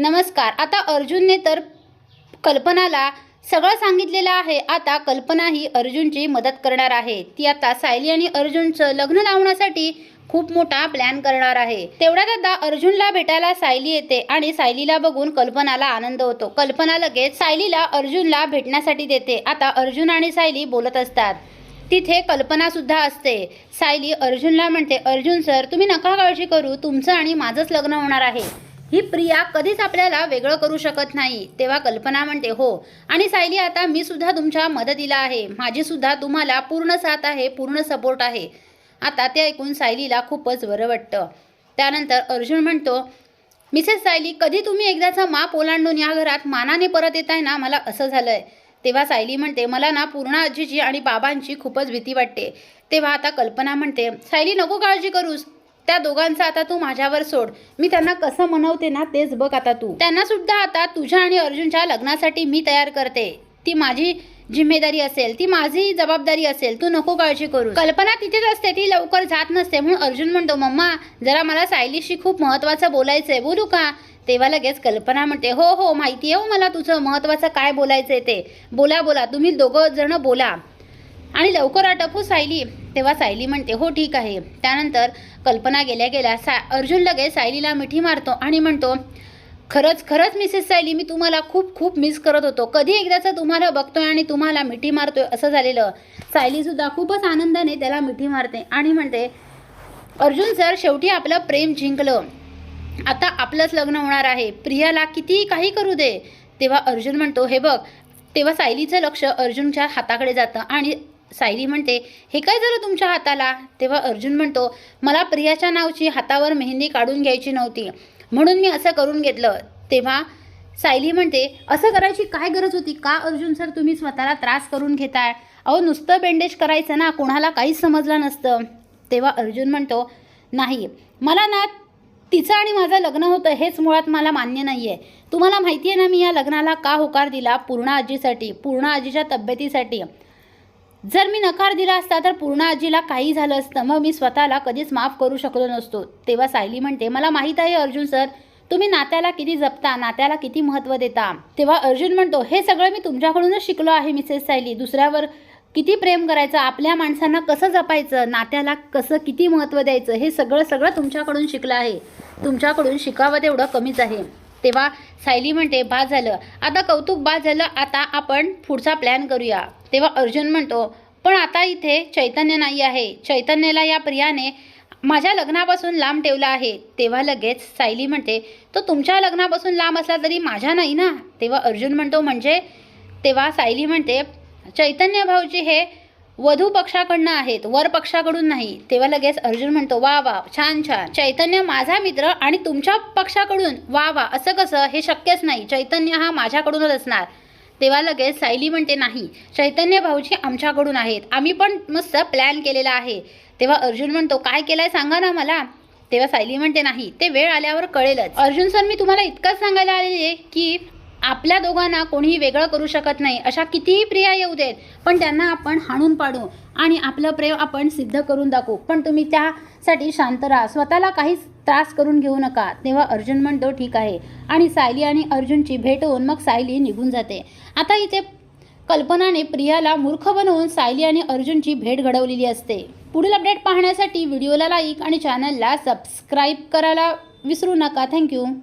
नमस्कार. आता अर्जुनने तर कल्पनाला सगळं सांगितलेलं आहे. आता कल्पना ही अर्जुनची मदत करणार आहे. ती आता सायली आणि अर्जुनचं लग्न लावण्यासाठी खूप मोठा प्लॅन करणार आहे. तेवढ्यात आता अर्जुनला भेटायला सायली येते आणि सायलीला बघून कल्पनाला आनंद होतो. कल्पना लगेच सायलीला अर्जुनला भेटण्यासाठी देते. आता अर्जुन आणि सायली बोलत असतात. तिथे कल्पना सुद्धा असते. सायली अर्जुनला म्हणते अर्जुन सर तुम्ही नका काळजी करू. तुमचं आणि माझंच लग्न होणार आहे. ही प्रिया कधीच आपल्याला वेगळं करू शकत नाही. तेव्हा कल्पना म्हणते हो आणि सायली आता मी सुद्धा तुमच्या मदतीला आहे. माझी सुद्धा तुम्हाला पूर्ण साथ आहे पूर्ण सपोर्ट आहे. आता ते ऐकून सायलीला खूपच बरं वाटतं. त्यानंतर अर्जुन म्हणतो मिसेस सायली कधी तुम्ही एकदाचा माप ओलांडून या घरात मानाने परत येताय ना? मला असं झालंय. तेव्हा सायली म्हणते मला ना पूर्ण आजीची आणि बाबांची खूपच भीती वाटते. तेव्हा आता कल्पना म्हणते सायली नको काळजी करूस. त्या दोघांचं आता तू माझ्यावर सोड. मी त्यांना कसं मनवते ना तेच बघ आता तू. त्यांना सुद्धा आता तुझ्या आणि अर्जुनच्या लग्नासाठी मी तयार करते. ती माझी जिम्मेदारी असेल ती माझी जबाबदारी असेल तू नको काळजी करू कल्पना तिथेच असते ती लवकर जात नसते म्हणून अर्जुन म्हणतो मम्मा जरा मला सायलीशी खूप महत्वाचं बोलायचंय बोलू का? तेव्हा लगेच कल्पना म्हणते हो हो माहिती आहे हो मला तुझं महत्वाचं काय बोलायचंय ते. बोला बोला तुम्ही दोघं जण बोला. आणि लवकर आटपू हो सायली. तेव्हा सायली म्हणते हो ठीक आहे. त्यानंतर कल्पना गेल्या गेल्या सा अर्जुन लगेच सायलीला मिठी मारतो आणि म्हणतो खरंच खरंच मिसेस सायली मी तुम्हाला खूप खूप मिस करत होतो. कधी एकदाचं तुम्हाला बघतोय आणि तुम्हाला मिठी मारतोय असं झालेलं. सायलीसुद्धा खूपच आनंदाने त्याला मिठी मारते आणि म्हणते अर्जुन सर शेवटी आपलं प्रेम जिंकलं. आता आपलंच लग्न होणार आहे. प्रियाला कितीही काही करू दे. तेव्हा अर्जुन म्हणतो हे बघ. तेव्हा सायलीचं लक्ष अर्जुनच्या हाताकडे जातं आणि सायली म्हणते हे काय झालं तुमच्या हाताला? तेव्हा अर्जुन म्हणतो मला प्रियाच्या नावची हातावर मेहंदी काढून घ्यायची नव्हती. म्हणून मी असं करून घेतलं. तेव्हा सायली म्हणते असं करायची काय गरज होती? का अर्जुन सर तुम्ही स्वतःला त्रास करून घेताय? अहो नुसतं बँडेज करायचं ना कोणाला काहीच समजलं नसतं. तेव्हा अर्जुन म्हणतो नाही मला ना तिचं आणि माझं लग्न होतं हेच मुळात मला मान्य नाही आहे तुम्हाला माहिती आहे ना मी या लग्नाला का होकार दिला पूर्ण आजीसाठी पूर्ण आजीच्या तब्येतीसाठी? जर मी नकार दिला असता तर पूर्ण आजीला काही झालं असतं. मग मी स्वतःला कधीच माफ करू शकलो नसतो. तेव्हा सायली म्हणते मला माहीत आहे अर्जुन सर तुम्ही नात्याला किती जपता नात्याला किती महत्त्व देता? तेव्हा अर्जुन म्हणतो हे सगळं मी तुमच्याकडूनच शिकलो आहे मिसेस सायली. दुसऱ्यावर किती प्रेम करायचं आपल्या माणसांना कसं जपायचं नात्याला कसं किती महत्त्व द्यायचं हे सगळं सगळं तुमच्याकडून शिकलं आहे. तुमच्याकडून शिकावं तेवढं कमीच आहे. तेव्हा सायली म्हणते बाद झालं. आता कौतुक बाद झालं आता आपण पुढचा प्लॅन करूया. तेव्हा अर्जुन म्हणतो पण आता इथे चैतन्य नाही आहे. चैतन्याला या प्रियाने माझ्या लग्नापासून लांब ठेवला आहे. तेव्हा लगेच सायली म्हणते तो तुमच्या लग्नापासून लांब असला तरी माझ्या नाही ना? तेव्हा अर्जुन म्हणतो म्हणजे? तेव्हा सायली म्हणते चैतन्य भाऊजी हे वधू पक्षाकडनं आहेत वर पक्षाकडून नाही. तेव्हा लगेच अर्जुन म्हणतो वा वा छान छान. चैतन्य माझा मित्र आणि तुमच्या पक्षाकडून वा वा असं कसं? हे शक्यच नाही. चैतन्य हा माझ्याकडूनच असणार. तेव्हा लगेच सायली म्हणते नाही. चैतन्य भाऊजी आमच्याकडून आहेत. आम्ही पण मस्त प्लॅन केलेला आहे. तेव्हा अर्जुन म्हणतो काय केलाय सांगा ना मला. तेव्हा सायली म्हणते नाही. ते वेळ आल्यावर कळेलच. अर्जुन सर मी तुम्हाला इतकंच सांगायला आलेले आहे की आपल्या दोघांना कोणीही वेगळं करू शकत नाही अशा कितीही प्रिया येऊ देत पण त्यांना आपण हाणून पाडू आणि आपलं प्रेम आपण सिद्ध करून दाखवू. पण तुम्ही त्यासाठी शांत राहा. स्वतःला काहीच त्रास करून घेऊ नका. तेव्हा अर्जुन म्हणतो ठीक आहे. आणि सायली आणि अर्जुनची भेट होऊन मग सायली निघून जाते. आता इथे कल्पनाने प्रियाला मूर्ख बनवून सायली आणि अर्जुनची भेट घडवलेली असते. पुढील अपडेट पाहण्यासाठी व्हिडिओला लाईक आणि चॅनलला सबस्क्राईब करायला विसरू नका. थँक्यू.